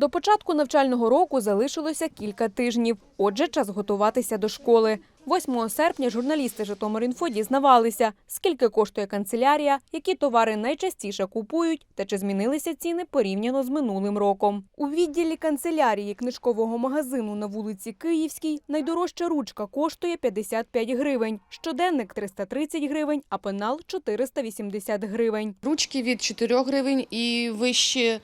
До початку навчального року залишилося кілька тижнів. Отже, час готуватися до школи. 8 серпня журналісти Житомир.Інфо дізнавалися, скільки коштує канцелярія, які товари найчастіше купують та чи змінилися ціни порівняно з минулим роком. У відділі канцелярії книжкового магазину на вулиці Київській найдорожча ручка коштує 55 гривень, щоденник 330 гривень, а пенал 480 гривень. Ручки від 4 гривень і вище.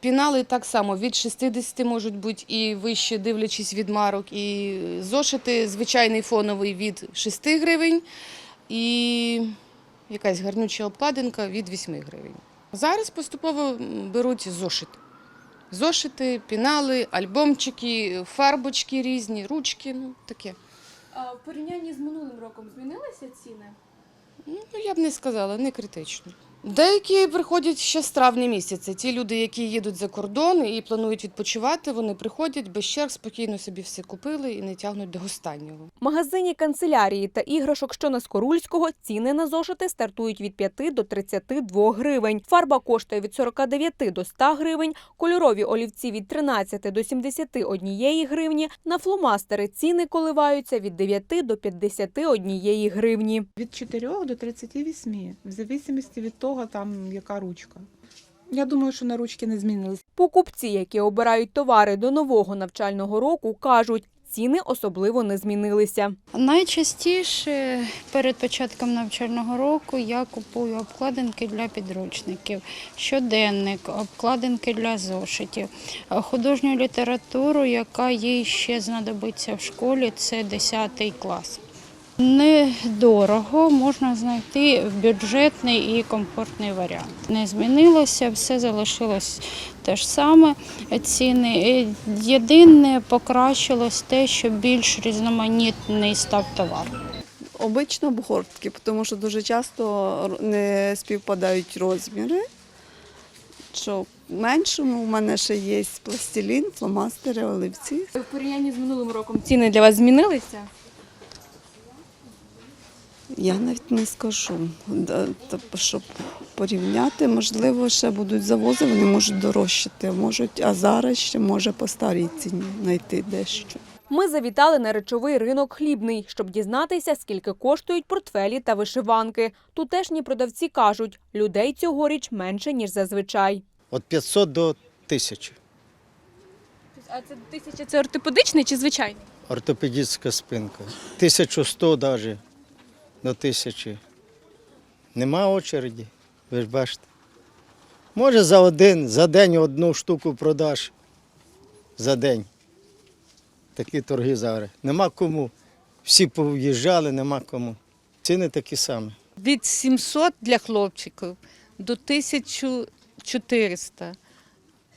Пінали так само від 60 можуть бути і вище, дивлячись від марок. І зошити звичайний фоновий від 6 гривень і якась гарнюча обкладинка від 8 гривень. Зараз поступово беруть зошити. Зошити, пінали, альбомчики, фарбочки різні, ручки, ну таке. А в порівнянні з минулим роком змінилися ціни? Ну, я б не сказала, не критично. Деякі приходять ще з травня місяця. Ті люди, які їдуть за кордон і планують відпочивати, вони приходять без черг, спокійно собі все купили і не тягнуть до останнього. В магазині канцелярії та іграшок, що на Скорульського, ціни на зошити стартують від 5 до 32 гривень. Фарба коштує від 49 до 100 гривень, кольорові олівці від 13 до 71 гривні. На фломастери ціни коливаються від 9 до 51 гривні. Від 4 до 38, в зависимості від того, там яка ручка. Я думаю, що на ручки не змінились. Покупці, які обирають товари до нового навчального року, кажуть, ціни особливо не змінилися. Найчастіше перед початком навчального року я купую обкладинки для підручників, щоденник, обкладинки для зошитів, художню літературу, яка їй ще знадобиться в школі, це 10 клас. Недорого можна знайти бюджетний і комфортний варіант. Не змінилося, все залишилось те ж саме. Ціни Е, єдине покращилось те, що більш різноманітний став товар. Обично обгортки, тому що дуже часто не співпадають розміри. Що в меншому у мене ще є пластилін, фломастери, оливці. В порівнянні з минулим роком ціни для вас змінилися? Я навіть не скажу. Тобто, щоб порівняти, можливо, ще будуть завози, вони можуть дорожчати, можуть, а зараз ще може по старій ціні знайти дещо. Ми завітали на речовий ринок хлібний, щоб дізнатися, скільки коштують портфелі та вишиванки. Тутешні продавці кажуть, людей цьогоріч менше, ніж зазвичай. Від 500 до 1000. А це тисяча це ортопедичний чи звичайний? Ортопедична спинка. 1100 навіть до 1000. Нема очереді, ви ж бачите. Може за один, за день одну штуку продаш. За день. Такі торги зараз. Нема кому. Всі пов'їжджали, нема кому. Ціни такі самі. від 700 для хлопчиків до 1400.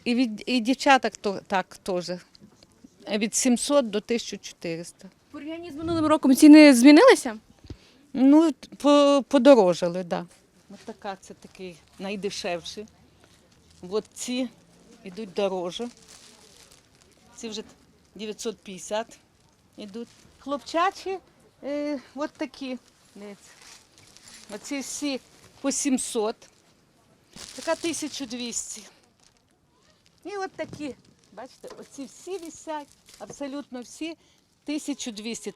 І, від, і дівчаток то, так теж. Від 700 до 1400. В порівнянні з минулим роком ціни змінилися? Ну, по, подорожали, так. Да. Ось така це такий найдешевший. От ці йдуть дороже. Ці вже 950 йдуть. Хлопчачі е, от такі. Оці всі по 700. Така 1200. І от такі, бачите, оці всі висять, абсолютно всі 1200.